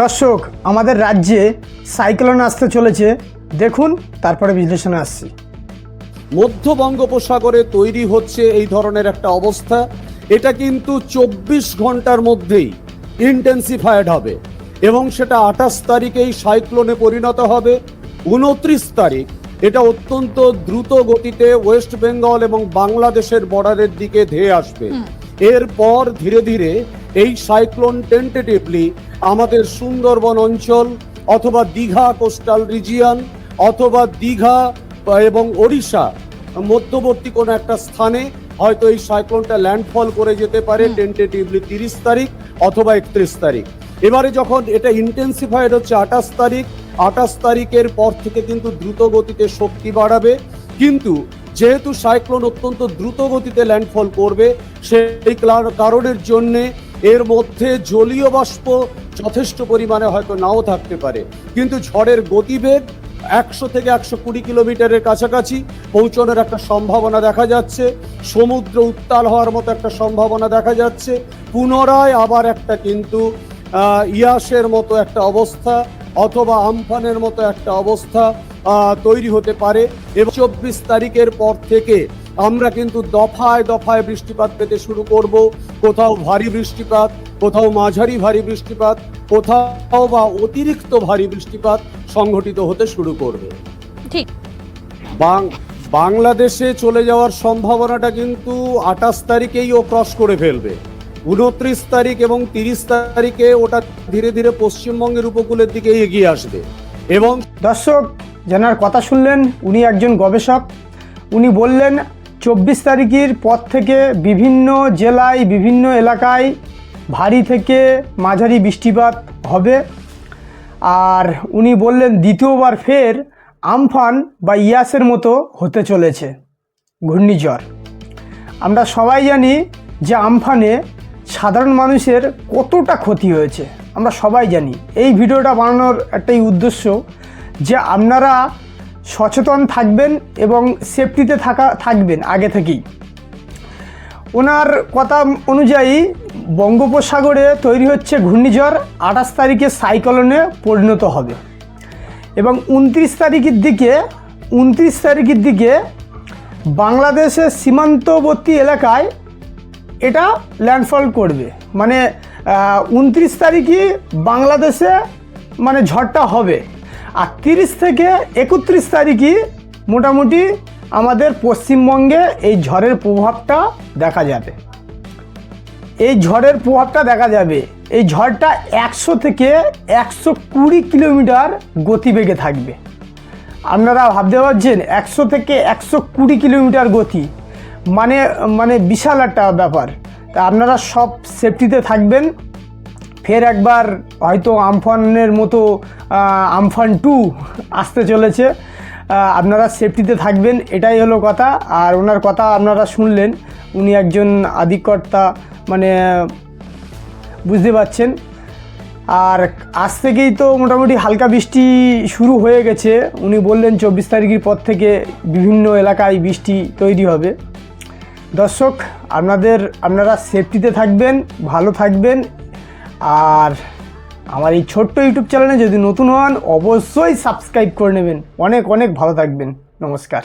দর্শক আমাদের রাজ্যে সাইক্লোন আসতে চলেছে। দেখুন তারপরে বিশ্লেষণে আসছি। মধ্য বঙ্গোপসাগরে তৈরি হচ্ছে এই ধরনের একটা অবস্থা। এটা কিন্তু চব্বিশ ঘণ্টার মধ্যেই ইন্টেন্সিফাইড হবে এবং সেটা আঠাশ তারিখেই সাইক্লোনে পরিণত হবে। উনত্রিশ তারিখ এটা অত্যন্ত দ্রুত গতিতে ওয়েস্ট বেঙ্গল এবং বাংলাদেশের বর্ডারের দিকে ধেয়ে আসবে। এরপর ধীরে ধীরে এই সাইক্লোন টেন্টেটিভলি আমাদের সুন্দরবন অঞ্চল অথবা দীঘা কোস্টাল রিজিয়ন অথবা দীঘা এবং ওড়িশা মধ্যবর্তী কোনো একটা স্থানে হয়তো এই সাইক্লোনটা ল্যান্ডফল করে যেতে পারে টেন্টেটিভলি তিরিশ তারিখ অথবা একত্রিশ তারিখ। এবারে যখন এটা ইন্টেন্সিফাইড হচ্ছে আঠাশ তারিখ আঠাশ তারিখের পর থেকে কিন্তু দ্রুত গতিতে শক্তি বাড়াবে। কিন্তু যেহেতু সাইক্লোন অত্যন্ত দ্রুত গতিতে ল্যান্ডফল করবে সেই কারণের জন্যে এর মধ্যে জলীয় বাষ্প যথেষ্ট পরিমাণে হয়তো নাও থাকতে পারে। কিন্তু ঝড়ের গতিবেগ একশো থেকে একশো কুড়ি কিলোমিটারের কাছাকাছি পৌঁছানোর একটা সম্ভাবনা দেখা যাচ্ছে। সমুদ্র উত্তাল হওয়ার মতো একটা সম্ভাবনা দেখা যাচ্ছে। পুনরায় আবার একটা কিন্তু ইয়াসের মতো একটা অবস্থা অথবা আমফানের মতো একটা অবস্থা। তৈরি হতে পারে এবং চব্বিশ তারিখের পর থেকে আমরা কিন্তু দফায় দফায় বৃষ্টিপাত পেতে শুরু করব। কোথাও ভারী বৃষ্টিপাত কোথাও মাঝারি ভারী বৃষ্টিপাত কোথাও বা অতিরিক্ত ভারী বৃষ্টিপাত সংঘটিত হতে শুরু করবে। ঠিক। বাং- বাংলাদেশে চলে যাওয়ার সম্ভাবনাটা কিন্তু আঠাশ তারিখেই ও ক্রস করে ফেলবে। উনত্রিশ তারিখ এবং তিরিশ তারিখে ওটা ধীরে ধীরে পশ্চিমবঙ্গের উপকূলের দিকে এগিয়ে আসবে। এবং দর্শক যেনার কথা শুনলেন, উনি একজন গবেষক। উনি বললেন, চব্বিশ তারিখের পর থেকে বিভিন্ন জেলায়, বিভিন্ন এলাকায় ভারী থেকে মাঝারি বৃষ্টিপাত হবে। আর উনি বললেন, দ্বিতীয়বার ফের আমফান বা ইয়াসের মতো হতে চলেছে, ঘূর্ণিঝড়। আমরা সবাই জানি যে আমফানে সাধারণ মানুষের কতটা ক্ষতি হয়েছে। আমরা সবাই জানি। এই ভিডিওটা বানানোর একটাই উদ্দেশ্য যে আপনারা সচেতন থাকবেন এবং সেফটিতে থাকা, থাকবেন আগে থেকেই। ওনার কথা অনুযায়ী বঙ্গোপসাগরে তৈরি হচ্ছে ঘূর্ণিঝড় আঠাশ তারিখে সাইক্লোনে পরিণত হবে এবং উনত্রিশ তারিখের দিকে, উনত্রিশ তারিখের দিকে বাংলাদেশের সীমান্তবর্তী এলাকায় এটা ল্যান্ডফল করবে। মানে উনত্রিশ তারিখই বাংলাদেশে মানে ঝড়টা হবে। আর তিরিশ থেকে একত্রিশ তারিখই মোটামুটি আমাদের পশ্চিমবঙ্গে এই ঝড়ের প্রভাবটা দেখা যাবে। এই ঝড়ের প্রভাবটা দেখা যাবে। এই ঝড়টা একশো থেকে একশো কুড়ি কিলোমিটার গতিবেগে থাকবে। আপনারা ভাবতে পারছেন, একশো থেকে একশো কুড়ি কিলোমিটার গতি। মানে মানে বিশাল একটা ব্যাপার। তা আপনারা সব সেফটিতে থাকবেন। ফের একবার হয়তো আমফানের মতো আমফান টু আসতে চলেছে। আপনারা সেফটিতে থাকবেন, এটাই হলো কথা। আর ওনার কথা আপনারা শুনলেন, উনি একজন আধিকর্তা মানে বুঝতে পারছেন। আর আজ থেকেই তো মোটামুটি হালকা বৃষ্টি শুরু হয়ে গেছে। উনি বললেন, চব্বিশ তারিখের পর থেকে বিভিন্ন এলাকায় বৃষ্টি তৈরি হবে। দর্শক, আপনাদের, আপনারা সেফটিতে থাকবেন, ভালো থাকবেন। আর আমার এই ছোট্ট ইউটিউব চ্যানেলে যদি নতুন হন, অবশ্যই সাবস্ক্রাইব করে নেবেন। অনেক অনেক ভালো থাকবেন। নমস্কার।